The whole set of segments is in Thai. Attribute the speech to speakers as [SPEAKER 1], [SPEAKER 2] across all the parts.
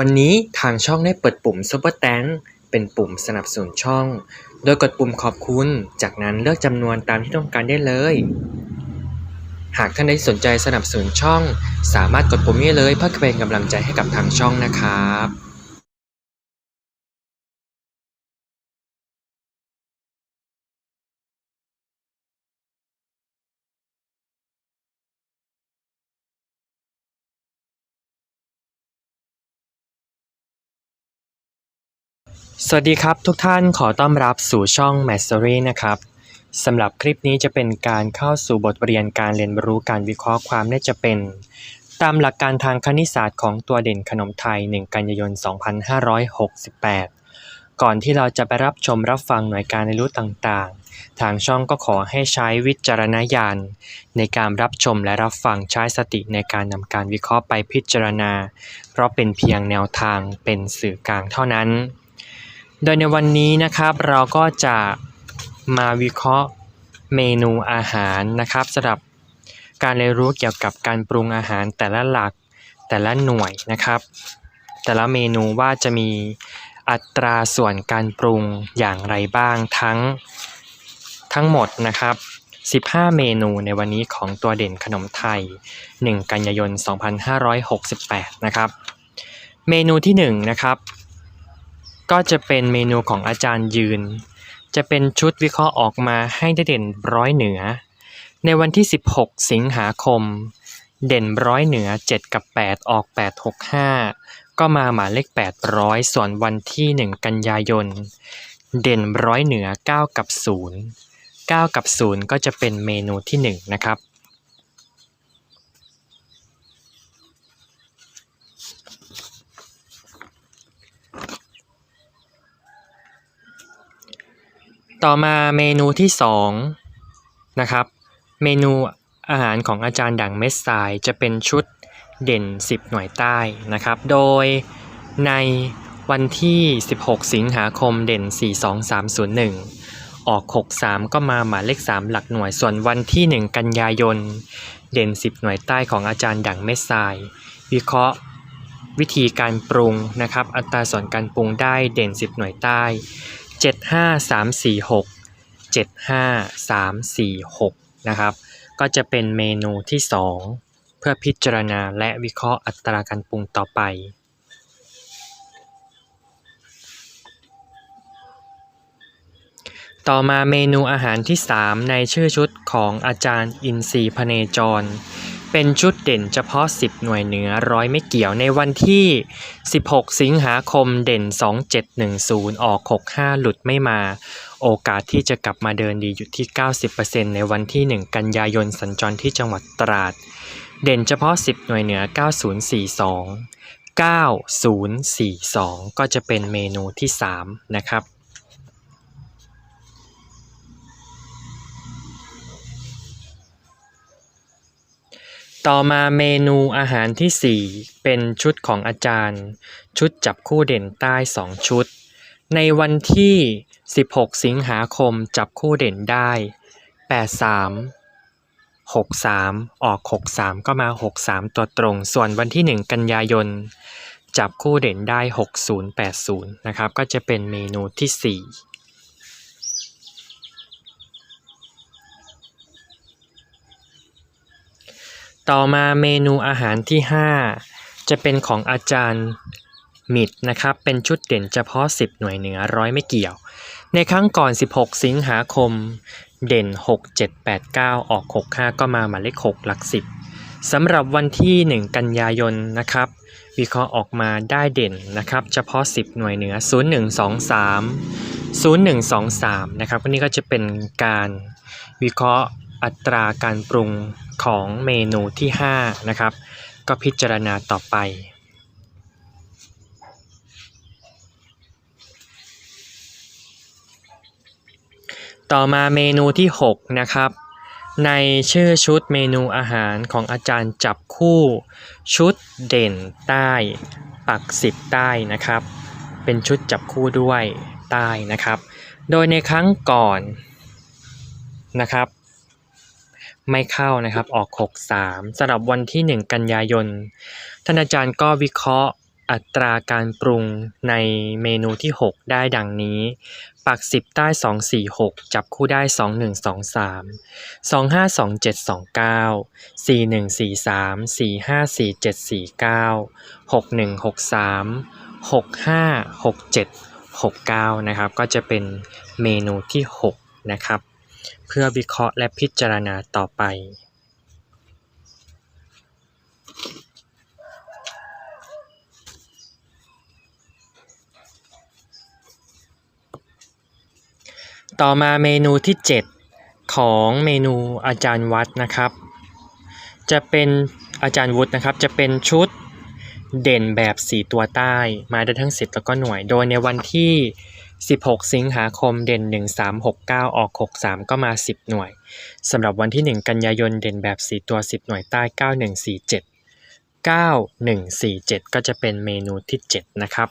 [SPEAKER 1] วันนี้ทางช่องได้เปิดปุ่ม Super t a n k เป็นปุ่มสนับสนุนช่อง โดยกดปุ่มขอบคุณ จากนั้นเลือกจำนวนตามที่ต้องการได้เลย หากท่านใดสนใจสนับสนุนช่อง สามารถกดปุ่มนี้เลยเพื่อเป็นกำลังใจให้กับทางช่องนะครับ สวัสดีครับทุกท่านขอต้อนรับสู่ช่อง m a s t e r y นะครับสำหรับคลิปนี้จะเป็นการเข้าสู่บทเรียนการเรียนรู้การวิเคราะห์ความน่าจะเป็น ตามหลักการทางคณิตศาสตร์ของตัวเด่นขนมไทย 1 กันยายน 2568 ก่อนที่เราจะไปรับชมรับฟังหน่วยการเรียนรู้ต่างๆ ทางช่องก็ขอให้ใช้วิจารณญาณในการรับชมและรับฟังใช้สติในการนำการวิเคราะห์ไปพิจารณา เพราะเป็นเพียงแนวทางเป็นสื่อกลางเท่านั้น โดยในวันนี้นะครับเราก็จะมาวิเคราะห์เมนูอาหารนะครับสำหรับการเรียนรู้เกี่ยวกับการปรุงอาหารแต่ละหลักแต่ละหน่วยนะครับ แต่ละเมนูว่าจะมีอัตราส่วนการปรุงอย่างไรบ้างทั้งทั้งหมดนะครับ 15 เมนูในวันนี้ของตัวเด่นขนมไทย 1 กันยายน 2568 นะครับ เมนูที่1นะครับ ก็จะเป็นเมนูของอาจารย์ยืน จะเป็นชุดวิเคราะห์ออกมาให้ได้เด่นร้อยเหนือ ในวันที่ 16 สิงหาคม เด่นร้อยเหนือ 7 กับ 8 ออก 865 ก็มาหมายเลข 800 ส่วนวันที่ 1 กันยายน เด่นร้อยเหนือ 9 กับ 0 9 กับ 0 ก็จะเป็นเมนูที่ 1 นะครับ ต่อมาเมนูที่2นะครับเมนูอาหารของอาจารย์ดังเมสไซจะเป็นชุดเด่น 10 หน่วยใต้นะครับ โดยในวันที่ 16 สิงหาคมเด่น 42301 ออก 63 ก็มาหมายเลข 3 หลักหน่วยส่วนวันที่ 1 กันยายน เด่น 10 หน่วยใต้ของอาจารย์ดังเมสไซวิเคราะห์วิธีการปรุงนะครับ อัตราส่วนการปรุงได้เด่น 10 หน่วยใต้ 75346 75346นะครับ ก็จะเป็นเมนูที่2เพื่อพิจารณาและวิเคราะห์อัตราการปรุงต่อไปต่อมาเมนูอาหารที่ 3 ในชื่อชุดของอาจารย์อินทรีพเนจร เป็นชุดเด่นเฉพาะ 10 หน่วยเหนือร้อยไม่เกี่ยวในวันที่ 16 สิงหาคมเด่น 2710 ออก 65 หลุดไม่มา โอกาสที่จะกลับมาเดินดีอยู่ที่ 90%ในวันที่ 1 กันยายนสัญจรที่จังหวัดตราด เด่นเฉพาะ 10 หน่วยเหนือ 9042 9042 ก็จะเป็นเมนูที่ 3 นะครับ ต่อมาเมนูอาหารที่ 4 เป็นชุดของอาจารย์ ชุดจับคู่เด่นใต้ 2 ชุด ในวันที่ 16 สิงหาคมจับคู่เด่นได้ 83 63 ออก 63 ก็มา 63 ตัวตรง ส่วนวันที่ 1 กันยายน จับคู่เด่นได้ 6080 นะครับ ก็จะเป็นเมนูที่ 4 ต่อมาเมนูอาหารที่ 5 จะเป็นของอาจารย์มิดนะครับ เป็นชุดเด่นเฉพาะ 10 หน่วยเหนือร้อยไม่เกี่ยว ในครั้งก่อน 16 สิงหาคม เด่น 6 7 8 9 ออก 65 ก็มาหมายเลข 6 หลัก 10สำหรับวันที่ 1 กันยายนนะครับวิเคราะห์ออกมาได้เด่นนะครับ เฉพาะ 10 หน่วยเหนือ 0123 0123 นะครับวันนี้ก็จะเป็นการวิเคราะห์อัตราการปรุง ของเมนูที่ 5 นะครับ ก็พิจารณาต่อไป ต่อมาเมนูที่ 6 นะครับ ในชื่อชุดเมนูอาหารของอาจารย์จับคู่ ชุดเด่นใต้ปักสิบใต้นะครับ เป็นชุดจับคู่ด้วยใต้นะครับ โดยในครั้งก่อนนะครับ ไม่เข้านะครับออก 63สำหรับวันที่ 1 กันยายนท่านอาจารย์ก็วิเคราะห์อัตราการปรุงในเมนูที่ 6 ได้ดังนี้ ปัก 10 ใต้ 246 จับคู่ได้ 2123 252729 4143 454749 6163 6567 69 นะครับ ก็จะเป็นเมนูที่ 6 นะครับ เพื่อวิเคราะห์และพิจารณาต่อไปต่อมาเมนูที่ 7 ของเมนูอาจารย์วัดนะครับ จะเป็นอาจารย์วุฒินะครับ จะเป็นชุดเด่นแบบ 4 ตัวใต้ มาได้ทั้ง 10 แล้วก็หน่วย โดยในวันที่ 16 สิงหาคมเด่น 1369 ออก 63 ก็มา 10 หน่วย สำหรับวันที่ 1 กันยายนเด่นแบบ 4 ตัว 10 หน่วยใต้ 9147 9147 ก็จะเป็นเมนูที่ 7 นะครับ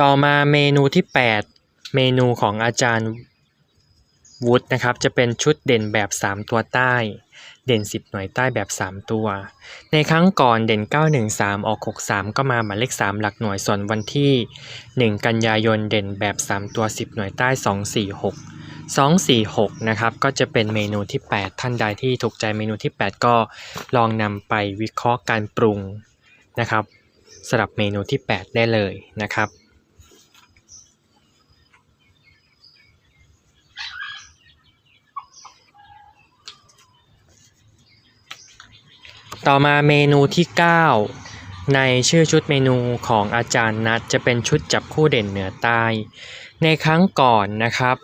[SPEAKER 1] ต่อมาเมนูที่ 8 เมนูของอาจารย์ วุฒนะครับจะเป็นชุดเด่นแบบ 3 ตัวใต้ เด่น 10 หน่วยใต้แบบ 3 ตัว ในครั้งก่อนเด่น 913 ออก 63 ก็มาหมายเลข 3 หลักหน่วยส่วนวันที่ 1 กันยายนเด่นแบบ 3 ตัว 10 หน่วยใต้ 246 246 นะครับ ก็จะเป็นเมนูที่ 8 ท่านใดที่ถูกใจเมนูที่ 8 ก็ลองนำไปวิเคราะห์การปรุงนะครับสำหรับเมนูที่ 8 ได้เลยนะครับ ต่อมาเมนูที่ 9 ในชื่อชุดเมนูของอาจารย์นัดจะเป็นชุดจับคู่เด่นเหนือใต้ ในครั้งก่อนนะครับ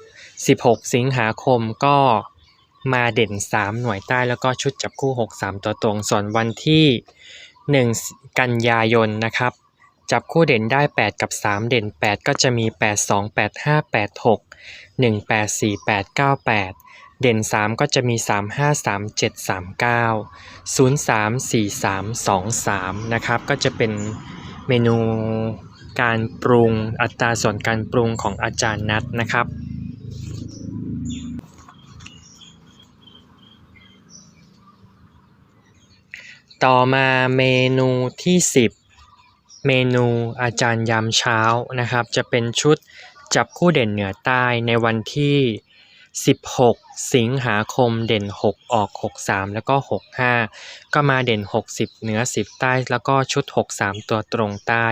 [SPEAKER 1] 16 สิงหาคมก็มาเด่น 3 หน่วยใต้แล้วก็ชุดจับคู่ 63 ตัวตรง ส่วนวันที่ 1 กันยายนนะครับ จับคู่เด่นได้ 8 กับ 3 เด่น 8 ก็จะมี 8 2 8 5 8 6 1 8 4 8 9 8 เด่น 3 ก็จะมี 3 5 3 7 3 9 0 3 4 3 2 3 นะครับ ก็จะเป็นเมนูการปรุงอัตราส่วนการปรุงของอาจารย์นัดนะครับต่อมาเมนูที่ 10 เมนูอาจารย์ยามเช้านะครับ จะเป็นชุดจับคู่เด่นเหนือใต้ในวันที่ 16 สิงหาคมเด่น 6 ออก 63 แล้วก็ 65 ก็มาเด่น 60 เหนือ 10 ใต้แล้วก็ชุด 63 ตัวตรงใต้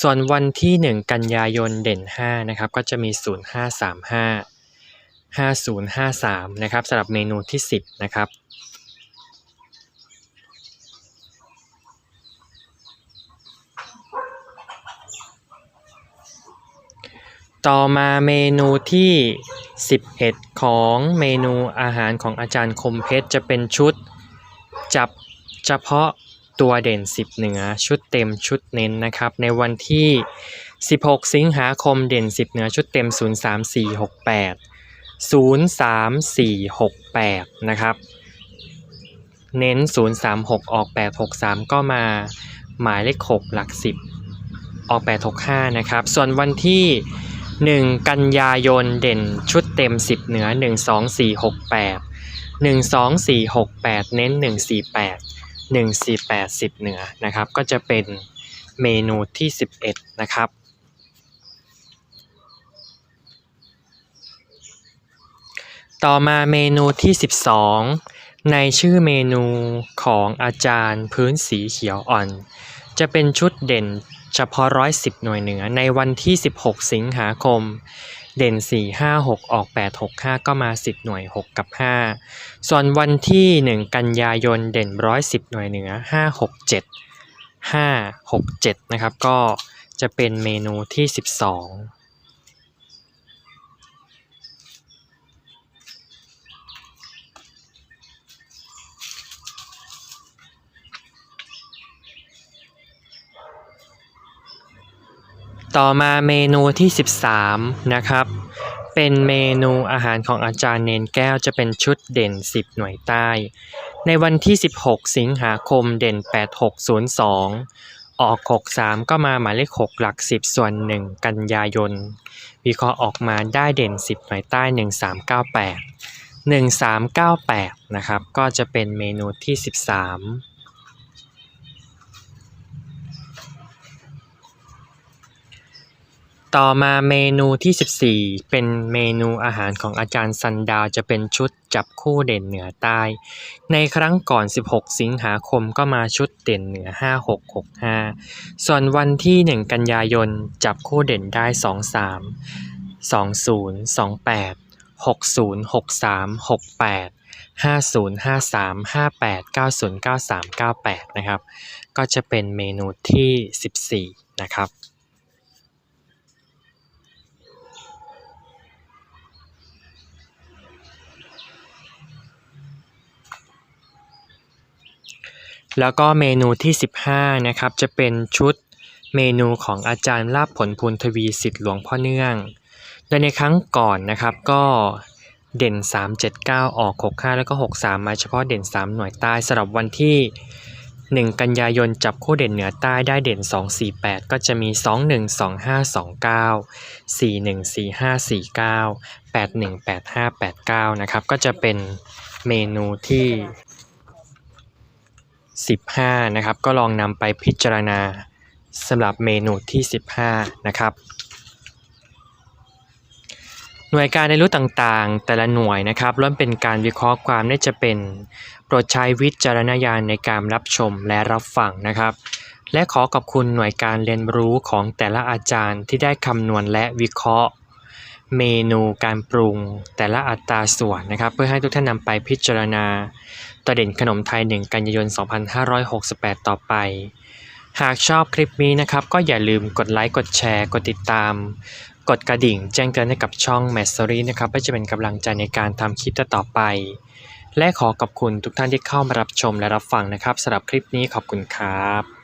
[SPEAKER 1] ส่วนวันที่ 1 กันยายนเด่น 5 นะครับ ก็จะมี 0535 5053 นะครับสำหรับเมนูที่ 10 นะครับ ต่อมาเมนูที่ 11 ของเมนูอาหารของอาจารย์คมเพชรจะเป็นชุด จับเฉพาะตัวเด่น 10 เหนือชุดเต็มชุดเน้นนะครับ ในวันที่ 16 สิงหาคมเด่น 10 เหนือชุดเต็ม 03468 03468 นะครับ เน้น 036 ออก 863 ก็มาหมายเลข 6 หลัก 10 ออก 865 นะครับ ส่วนวันที่ 1 กันยายนเด่นชุดเต็ม 10 เหนือ 12468 12468 เน้น 148 148 10 เหนือนะครับ ก็จะเป็นเมนูที่ 11 นะครับ ต่อมาเมนูที่ 12 ในชื่อเมนูของอาจารย์พื้นสีเขียวอ่อน จะเป็นชุดเด่นเฉพาะ 110 หน่วยเหนือในวันที่ 16 สิงหาคม เด่น 4 5 6 ออก 8 6 5 ก็มา 10 หน่วย 6 กับ 5 ส่วนวันที่ 1 กันยายนเด่น 110 หน่วยเหนือ 5 6 7 5 6 7 นะครับ ก็จะเป็นเมนูที่ 12 ต่อมาเมนูที่ 13 นะครับ เป็นเมนูอาหารของอาจารย์เนนแก้วจะเป็นชุดเด่น 10 หน่วยใต้ ในวันที่ 16 สิงหาคมเด่น 8602 ออก 63 ก็มาหมายเลข 6 หลัก 10 ส่วน 1 กันยายน วิเคราะห์ออกมาได้เด่น 10 หน่วยใต้ 1398 1398 นะครับ ก็จะเป็นเมนูที่ 13 ต่อมาเมนูที่ 14 เป็นเมนูอาหารของอาจารย์ซันดาวจะเป็นชุดจับคู่เด่นเหนือใต้ ในครั้งก่อน 16 สิงหาคมก็มาชุดเด่นเหนือ 5665 ส่วนวันที่ 1 กันยายนจับคู่เด่นได้ 23 20 28 60 63 68 50 53 58 90 93 98 นะครับ ก็จะเป็นเมนูที่ 14 นะครับ แล้วก็เมนูที่ 15 นะครับ จะเป็นชุดเมนูของอาจารย์ลาบผลพูนทวีสิทธิ์หลวงพ่อเนื่อง โดยในครั้งก่อนนะครับก็เด่น 379 ออก 65 แล้วก็ 63 มาเฉพาะเด่น 3 หน่วยใต้สำหรับวันที่ 1 กันยายนจับคู่เด่นเหนือใต้ได้เด่น 248 ก็จะมี 212529 414549 818589 นะครับ ก็จะเป็นเมนูที่ 15 นะครับ ก็ลองนำไปพิจารณาสำหรับเมนูที่ 15 นะครับ หน่วยการในรู้ต่างๆ แต่ละหน่วยนะครับล้วนเป็นการวิเคราะห์ความได้จะเป็น โปรดใช้วิจารณญาณในการรับชมและรับฟังนะครับ และขอขอบคุณหน่วยการเรียนรู้ของแต่ละอาจารย์ที่ได้คำนวณและวิเคราะห์ เมนูการปรุงแต่ละอัตราส่วนนะครับ เพื่อให้ทุกท่านนำไปพิจารณา ตัวเด่นขนมไทย 1 กันยายน 2568 ต่อไป หากชอบคลิปนี้นะครับ ก็อย่าลืมกดไลค์ กดแชร์ กดติดตาม กดกระดิ่งแจ้งเตือนให้กับช่อง m a s ซ r y นะครับเพื่อจะเป็นกำลังใจในการทำคลิปต่อไป และขอขอบคุณทุกท่านที่เข้ามารับชมและรับฟังนะครับสำหรับคลิปนี้ขอบคุณครับ